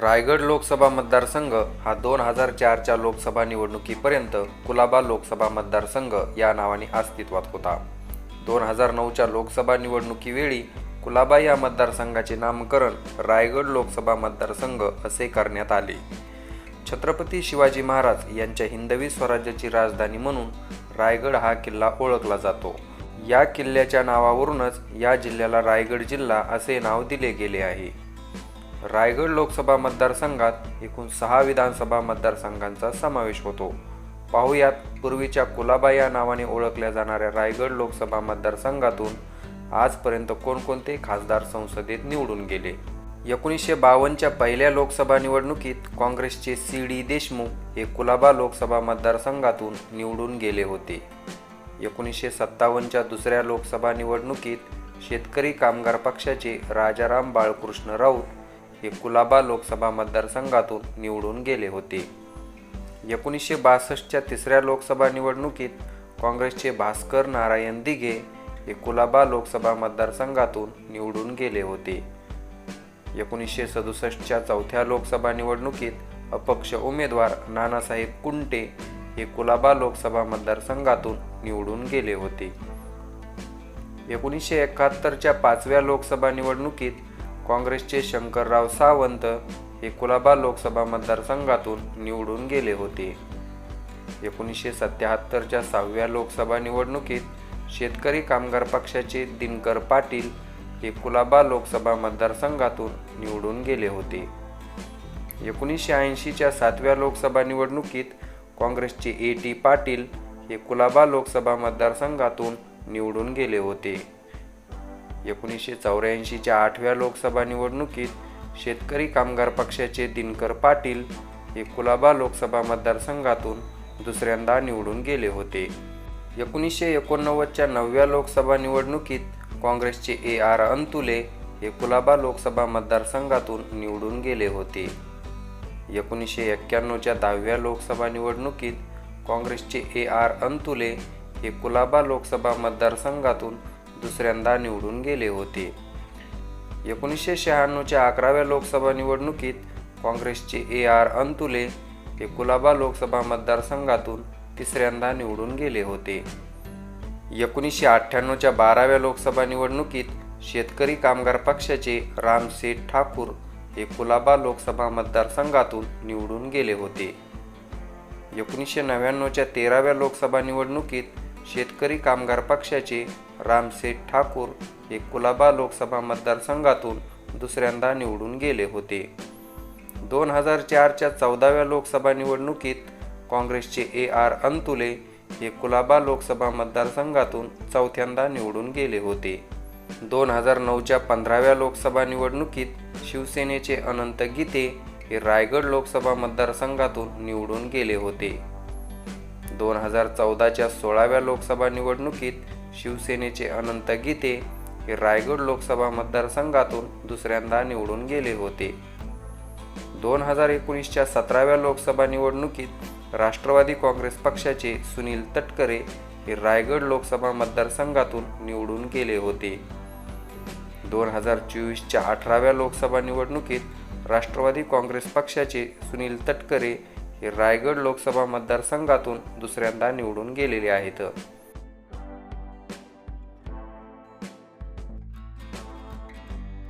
रायगड लोकसभा मतदारसंघ हा दोन हजार चारच्या लोकसभा निवडणुकीपर्यंत कुलाबा लोकसभा मतदारसंघ या नावाने अस्तित्वात होता. दोन हजार नऊच्या लोकसभा निवडणुकीवेळी कुलाबा या मतदारसंघाचे नामकरण रायगड लोकसभा मतदारसंघ असे करण्यात आले. छत्रपती शिवाजी महाराज यांच्या हिंदवी स्वराज्याची राजधानी म्हणून रायगड हा किल्ला ओळखला जातो. या किल्ल्याच्या नावावरूनच या जिल्ह्याला रायगड जिल्हा असे नाव दिले गेले आहे. रायगड लोकसभा मतदारसंघात एकूण सहा विधानसभा मतदारसंघांचा समावेश होतो. पाहुयात पूर्वीच्या कुलाबा या नावाने ओळखल्या जाणाऱ्या रायगड लोकसभा मतदारसंघातून आजपर्यंत कोणकोणते खासदार संसदेत निवडून गेले? एकोणीसशे बावन्नच्या पहिल्या लोकसभा निवडणुकीत काँग्रेसचे सी डी देशमुख हे कुलाबा लोकसभा मतदारसंघातून निवडून गेले होते. एकोणीसशे सत्तावन्नच्या दुसऱ्या लोकसभा निवडणुकीत शेतकरी कामगार पक्षाचे राजाराम बाळकृष्ण राऊत हे कुलाबा लोकसभा मतदारसंघातून निवडून गेले होते. एकोणीसशे बासष्टच्या तिसऱ्या लोकसभा निवडणुकीत काँग्रेसचे भास्कर नारायण दिघे हे कुलाबा लोकसभा मतदारसंघातून निवडून गेले होते. एकोणीसशे सदुसष्टच्या चौथ्या लोकसभा निवडणुकीत अपक्ष उमेदवार नानासाहेब कुंटे हे कुलाबा लोकसभा मतदारसंघातून निवडून गेले होते. एकोणीसशे एकाहत्तरच्या पाचव्या लोकसभा निवडणुकीत काँग्रेसचे शंकरराव सावंत हे कुलाबा लोकसभा मतदारसंघातून निवडून गेले होते. एकोणीसशे सत्याहत्तरच्या सहाव्या लोकसभा निवडणुकीत शेतकरी कामगार पक्षाचे दिनकर पाटील हे कुलाबा लोकसभा मतदारसंघातून निवडून गेले होते. एकोणीसशे ऐंशीच्या सातव्या लोकसभा निवडणुकीत काँग्रेसचे ए टी पाटील हे कुलाबा लोकसभा मतदारसंघातून निवडून गेले होते. एकोणीसशे चौऱ्याऐंशीच्या आठव्या लोकसभा निवडणुकीत शेतकरी कामगार पक्षाचे दिनकर पाटील हे कुलाबा लोकसभा मतदारसंघातून दुसऱ्यांदा निवडून गेले होते. एकोणीसशे एकोणनव्वदच्या नवव्या लोकसभा निवडणुकीत काँग्रेसचे ए आर अंतुले हे कुलाबा लोकसभा मतदारसंघातून निवडून गेले होते. एकोणीसशे एक्क्याण्णवच्या दहाव्या लोकसभा निवडणुकीत काँग्रेसचे ए आर अंतुले हे कुलाबा लोकसभा मतदारसंघातून दुसऱ्यांदा निवडून गेले होते. एकोणीसशे शहाण्णवच्या अकराव्या लोकसभा निवडणुकीत काँग्रेसचे ए आर अंतुले हे कुलाबा लोकसभा मतदारसंघातून तिसऱ्यांदा निवडून गेले होते. एकोणीसशे अठ्ठ्याण्णवच्या बाराव्या लोकसभा निवडणुकीत शेतकरी कामगार पक्षाचे रामसेठ ठाकूर हे कुलाबा लोकसभा मतदारसंघातून निवडून गेले होते. एकोणीसशे नव्याण्णवच्या तेराव्या लोकसभा निवडणुकीत शेतकरी कामगार पक्षाचे रामसेठ ठाकूर हे कुलाबा लोकसभा मतदारसंघातून दुसऱ्यांदा निवडून गेले होते. दोन हजार चारच्या चौदाव्या लोकसभा निवडणुकीत काँग्रेसचे ए आर अंतुले हे कुलाबा लोकसभा मतदारसंघातून चौथ्यांदा निवडून गेले होते. दोन हजार नऊच्या पंधराव्या लोकसभा निवडणुकीत शिवसेनेचे अनंत गीते हे रायगड लोकसभा मतदारसंघातून निवडून गेले होते. दोन हजार चौदाच्या सोळाव्या लोकसभा निवडणुकीत शिवसेनेचे अनंत गीते हे रायगड लोकसभा मतदारसंघातून दुसऱ्यांदा निवडून गेले होते. दोन हजार एकोणीसच्या सतराव्या लोकसभा निवडणुकीत राष्ट्रवादी काँग्रेस पक्षाचे सुनील तटकरे हे रायगड लोकसभा मतदारसंघातून निवडून गेले होते. दोन हजार चोवीसच्या अठराव्या लोकसभा निवडणुकीत राष्ट्रवादी काँग्रेस पक्षाचे सुनील तटकरे हे रायगड लोकसभा मतदारसंघातून दुसऱ्यांदा निवडून गेलेले आहेत.